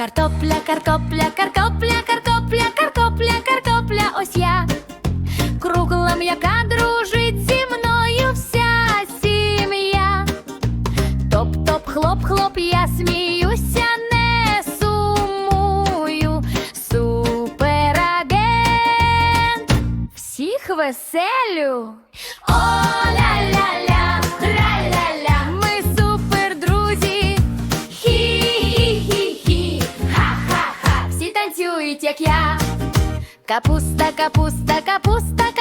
Картопля, картопля, картопля, картопля, картопля, картопля, ось я. Кругла м'яка дружить зі мною вся сім'я. Топ-топ, хлоп, хлоп, я сміюся, не сумую. Суперагент, всіх веселю. О-ля-ля-ля, як я. Капуста, капуста, капуста, капуста,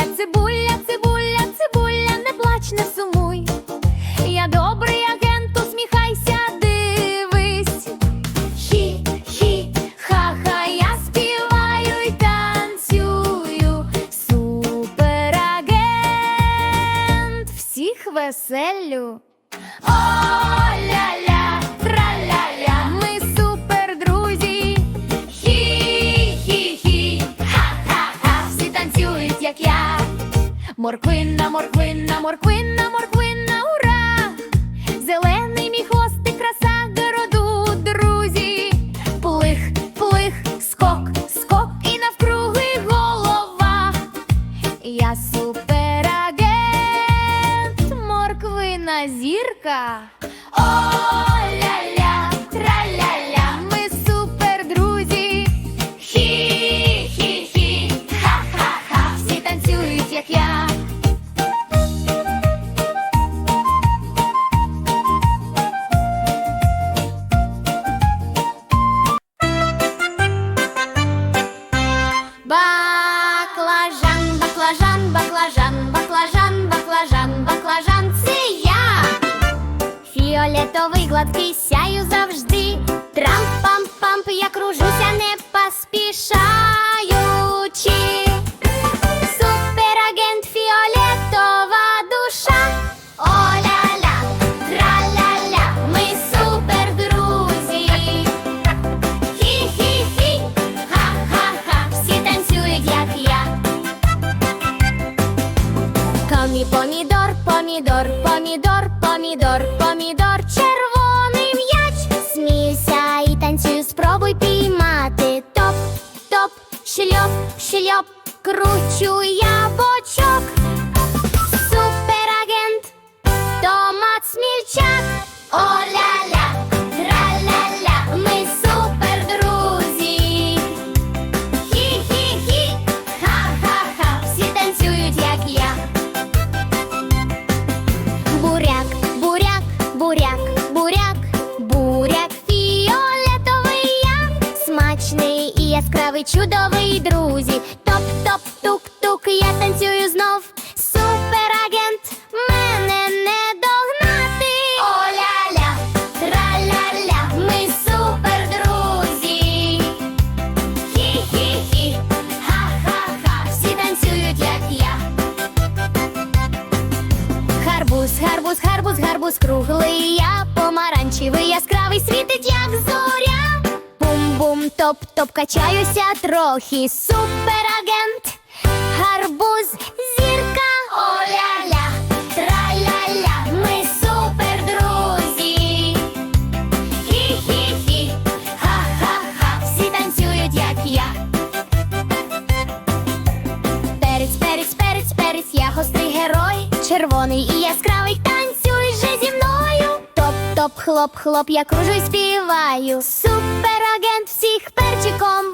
Цибуля, цибуля, цибуля, цибуля, не плач, не сумуй. Я добрий агент, усміхайся, дивись. Хі-хі, ха-ха, я співаю й танцюю. Суперагент, всіх веселю. Морквинна, морквина, морквина, морквина, ура! Зелений мій хвостик, краса городу, друзі. Плих, плих, скок, скок і навкруги голова. Я суперагент, морквина зірка. Баклажан, баклажан, баклажан, баклажан, це я. Фіолетовий гладкий сяю завжди. Трамп-пам-памп, я кружуся, помідор, помідор, помідор, помідор, помідор, червоний м'яч. Смійся і танцюю, спробуй піймати. Топ, топ, шльоп, шльоп, кручу я бочок. Суперагент, томат смільчак. О-ля-ля, чудовий друзі. Топ-топ, тук-тук, я танцюю знов. Суперагент, мене не догнати. О-ля-ля, тра-ля-ля, ми супер друзі. Хі-хі-хі, ха-ха-ха, всі танцюють, як я. Гарбуз, гарбуз, гарбуз, гарбуз круглий я помаранчевий, яскравий світить, як зоря бум, топ, топ качаюся трохи. Суперагент, гарбуз, зірка, Оля-ля, тра-ля-ля, ми супер друзі. Хі-хі-хі, ха-ха-ха, всі танцюють, як я. Перець, перець, перець, перець, я гострий герой, червоний і яскравий танцюй же зі мною. Топ, топ, хлоп, хлоп, я кружу і співаю. Супер всіх перчиком.